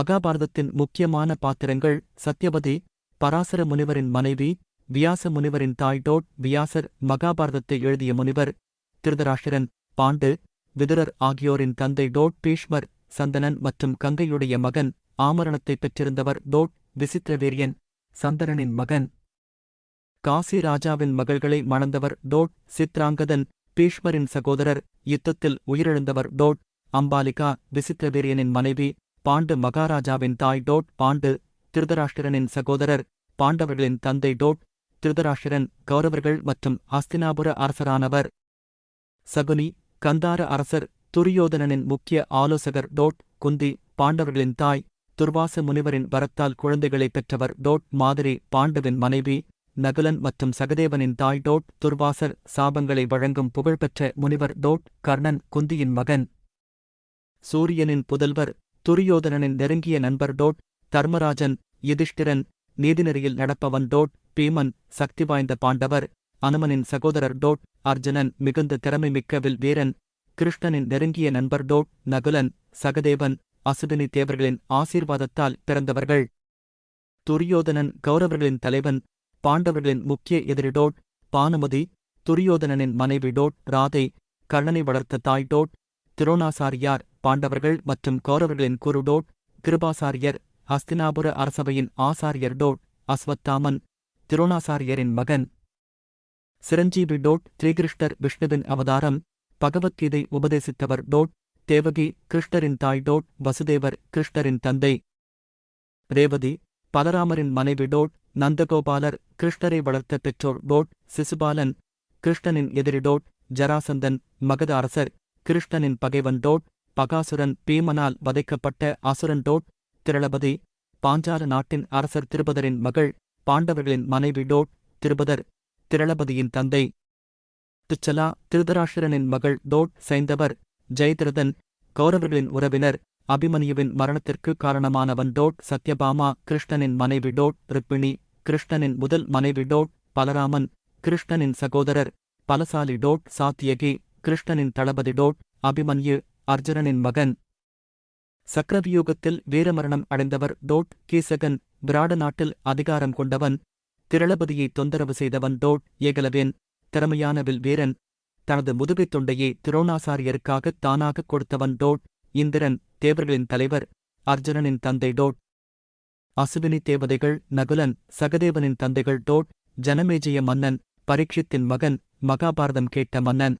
மகாபாரதத்தின் முக்கியமான பாத்திரங்கள் சத்யபதி பராசர முனிவரின் மனைவி வியாச முனிவரின் தாய் டோட் வியாசர் மகாபாரதத்தை எழுதிய முனிவர் திருதராஷரன் பாண்டு விதுரர் ஆகியோரின் தந்தை டோட் பீஷ்மர் சந்தனன் மற்றும் கங்கையுடைய மகன் ஆமரணத்தைப் பெற்றிருந்தவர் டோட் விசித்திரவீரியன் சந்தனனின் மகன். காசி ராஜாவின் மகள்களை மணந்தவர் டோட் சித்ராங்கதன் பீஷ்மரின் சகோதரர் யுத்தத்தில் உயிரிழந்தவர் டோட் அம்பாலிகா விசித்திரவீரியனின் மனைவி பாண்டு மகாராஜாவின் தாய் டோட் பாண்டு திருதராஷ்டிரனின் சகோதரர் பாண்டவர்களின் தந்தை டோட் திருதராஷ்டிரன் கௌரவர்கள் மற்றும் ஹஸ்தினாபுர அரசரானவர். சகுனி கந்தார அரசர் துரியோதனனின் முக்கிய ஆலோசகர் டோட் குந்தி பாண்டவர்களின் தாய் துர்வாச முனிவரின் வரத்தால் குழந்தைகளைப் பெற்றவர் டோட் மாதிரி பாண்டவின் மனைவி நகுலன் மற்றும் சகதேவனின் தாய் டோட் துர்வாசர் சாபங்களை வழங்கும் புகழ்பெற்ற முனிவர் டோட் கர்ணன் குந்தியின் மகன். சூரியனின் புதல்வர் துரியோதனனின் நெருங்கிய நண்பர் டோட் தர்மராஜன் யுதிஷ்டிரன் நீதிநெறியில் நடப்பவன் டோட் பீமன் சக்தி வாய்ந்த பாண்டவர் அனுமனின் சகோதரர் டோட் அர்ஜுனன் மிகுந்த திறமை வில் வீரன் கிருஷ்ணனின் நெருங்கிய நண்பர் டோட் நகுலன் சகதேவன் அசுவினி தேவர்களின் ஆசீர்வாதத்தால் பிறந்தவர்கள். துரியோதனன் கௌரவர்களின் தலைவன் பாண்டவர்களின் முக்கிய எதிரி டோட் பானுமதி துரியோதனனின் மனைவி டோட் ராதை கர்ணனை வளர்த்த தாய் டோட் திரோணாசாரியார் பாண்டவர்கள் மற்றும் கௌரவர்களின் குரு டோட் கிருபாசாரியர் ஹஸ்தினாபுர அரசபையின் ஆசாரியர் டோட் அஸ்வத்தாமன் திரோணாசாரியரின் மகன். சிரஞ்சீவி டோட் ஸ்ரீகிருஷ்ணர் விஷ்ணுவின் அவதாரம். பகவத்கீதை உபதேசித்தவர் டோட் தேவகி கிருஷ்ணரின் தாய் டோட் வசுதேவர் கிருஷ்ணரின் தந்தை. ரேவதி பலராமரின் மனைவி டோட் நந்தகோபாலர் கிருஷ்ணரை வளர்த்த பெற்றோர் டோட் சிசுபாலன். கிருஷ்ணனின் எதிரி டோட் ஜராசந்தன் மகத அரசர். கிருஷ்ணனின் பகைவன் டோட் பகாசுரன் பீமனால் வதைக்கப்பட்ட அசுரன் டோட் திரளபதி பாஞ்சால நாட்டின் அரசர் திருபதரின் மகள் பாண்டவர்களின் மனைவி டோட் திருபதர் திரளபதியின் தந்தை. துச்சலா திருதராஷ்டிரனின் மகள் டோட் சைந்தவர் ஜெயதிரதன் கௌரவர்களின் உறவினர் அபிமன்யுவின் மரணத்திற்கு காரணமானவன் டோட் சத்யபாமா கிருஷ்ணனின் மனைவி டோட் ருக்மிணி கிருஷ்ணனின் முதல் மனைவி டோட் பலராமன் கிருஷ்ணனின் சகோதரர் பலசாலி டோட் சாத்தியகி. கிருஷ்ணனின் தளபதி டோட் அபிமன்யு அர்ஜுனனின் மகன். சக்கரவியூகத்தில் வீரமரணம் அடைந்தவர் டோட் கீசகன் விராட நாட்டில் அதிகாரம் கொண்டவன். திரளபதியை தொந்தரவு செய்தவன் டோட் ஏகலவேன் திறமையான வில் வீரன். தனது முதுகைத் தொண்டையை திரோணாசாரியருக்காகத் தானாகக் கொடுத்தவன் டோட் இந்திரன் தேவர்களின் தலைவர் அர்ஜுனனின் தந்தை டோட். அசுவினி தேவதைகள் நகுலன் சகதேவனின் தந்தைகள் டோட் ஜனமேஜய மன்னன் பரீட்சித்தின் மகன் மகாபாரதம் கேட்ட மன்னன்.